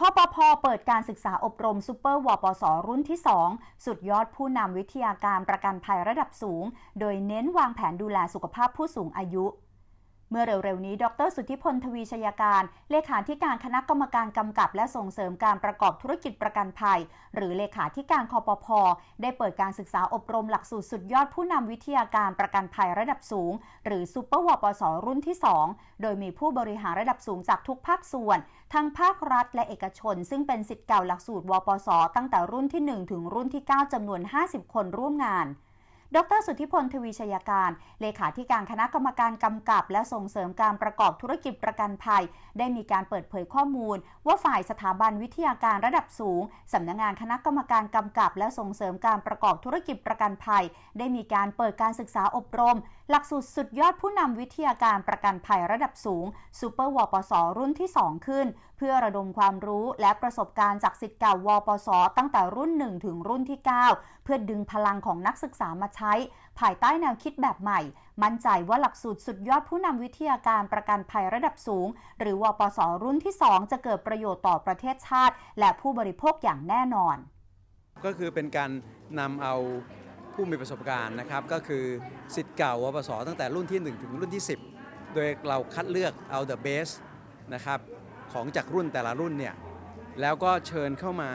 คอปพเปิดการศึกษาอบรมซูเปอร์วปสรุ่นที่ 2 สุดยอดผู้นำวิทยาการประกันภัยระดับสูง โดยเน้นวางแผนดูแลสุขภาพผู้สูงอายุ เมื่อเร็วๆนี้ ดร สุทธิพล ทวีชยาการ เลขาธิการคณะกรรมการกำกับและส่งเสริมการประกอบธุรกิจประกันภัย หรือเลขาธิการคอปพได้เปิดการศึกษาอบรมหลักสูตรสุดยอดผู้นำวิทยาการประกันภัยระดับสูง หรือซูเปอร์วปสรุ่นที่ 2 โดยมีผู้บริหารระดับสูงจากทุกภาคส่วน ทั้งภาครัฐและเอกชน ซึ่งเป็นสิทธิ์เก่าหลักสูตรวปสตั้งแต่รุ่นที่ 1 ถึงรุ่นที่ 9จำนวน 50 คนร่วมงาน ดรสุทธิพลทวีชยการ เลขาธิการคณะกรรมการกำกับ และส่งเสริมการประกอบธุรกิจประกันภัย ได้มีการเปิดเผยข้อมูล ว่าฝ่ายสถาบันวิทยาการระดับสูงสำนักงานคณะกรรมการกำกับ และส่งเสริมการประกอบธุรกิจประกันภัย ได้มีการเปิดการศึกษาอบรม หลักสูตรสุดยอดผู้นำวิทยาการประกันภัยระดับสูงซูเปอร์วปสรุ่นที่ 2 ขึ้น เพื่อระดมความรู้และประสบการณ์จากสิทธิ์เก่าวปสตั้งแต่รุ่น 1 ถึงรุ่นที่ 9 เพื่อดึงพลังของนักศึกษามาใช้ ภายใต้แนวคิดแบบใหม่ มั่นใจว่าหลักสูตรสุดยอดผู้นำวิทยาการประกันภัยระดับสูง หรือวปสรุ่นที่ 2 จะเกิดประโยชน์ต่อประเทศชาติ และผู้บริโภคอย่างแน่นอน ก็คือเป็นการนำเอาผู้มีประสบการณ์นะครับ ก็คือสิทธิ์เก่าวปสตั้งแต่รุ่นที่ 1 ถึงรุ่นที่ 10 โดยเราคัดเลือกเอา the best นะครับของจากรุ่นแต่ละรุ่นเนี่ยแล้วก็เชิญเข้ามา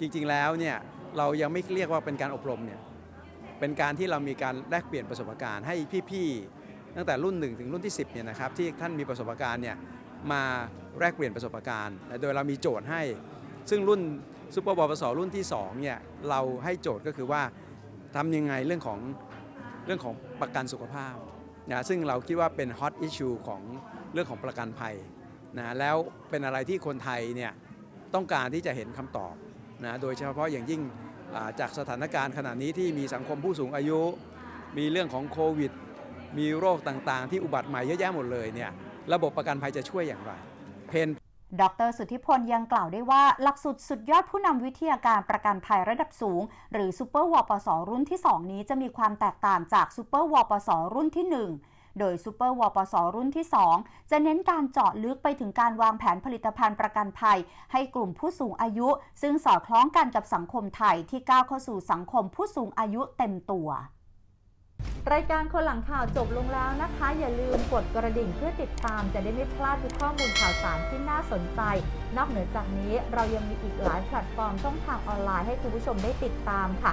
จริงๆแล้วเนี่ยเรายังไม่เรียกว่าเป็นการอบรมเนี่ย เป็นการที่เรามีการแลกเปลี่ยนประสบการณ์ให้พี่ๆตั้งแต่รุ่น 1 ถึงรุ่นที่ 10เนี่ยนะครับที่ท่านมีประสบการณ์เนี่ยมาแลกเปลี่ยนประสบการณ์ โดยเรามีโจทย์ให้ ซึ่งรุ่นซูเปอร์บอลปสรุ่นที่2เนี่ยเราให้โจทย์ก็คือว่าทำยังไงเรื่องของเรื่องของประกันสุขภาพนะซึ่งเราคิดว่าเป็นฮอตอิชชูของเรื่องของประกันภัยนะแล้วเป็นอะไรที่คนไทยเนี่ยต้องการที่จะเห็นคำตอบนะโดยเฉพาะอย่างยิ่ง จากสถานการณ์ขณะนี้ที่มีสังคมผู้สูงอายุ มีเรื่องของโควิด มีโรคต่างๆ ที่อุบัติใหม่เยอะแยะหมดเลยเนี่ยระบบประกันภัยจะช่วยอย่างไร เพนดรสุทธิพลยังกล่าวได้ว่า หลักสูตรสุดยอดผู้นำวิทยาการประกันภัยระดับสูง หรือซูเปอร์วปสรุ่นที่ 2 นี้จะมีความแตกต่างจากซูเปอร์วปสรุ่นที่ 1 โดยซูเปอร์วปสรุ่นที่ 2 จะเน้นการเจาะลึกไปถึงการวางแผนผลิตภัณฑ์ประกันภัย ให้กลุ่มผู้สูงอายุ ซึ่งสอดคล้องกันกับสังคมไทยที่ก้าวเข้าสู่สังคมผู้สูงอายุเต็มตัวรายการคนหลังข่าวจบลงแล้วนะคะ อย่าลืมกดกระดิ่งเพื่อติดตามจะได้ไม่พลาดทุกข้อมูลข่าวสารที่น่าสนใจ นอกเหนือจากนี้เรายังมีอีกหลายแพลตฟอร์มช่องทางออนไลน์ให้คุณผู้ชมได้ติดตามค่ะ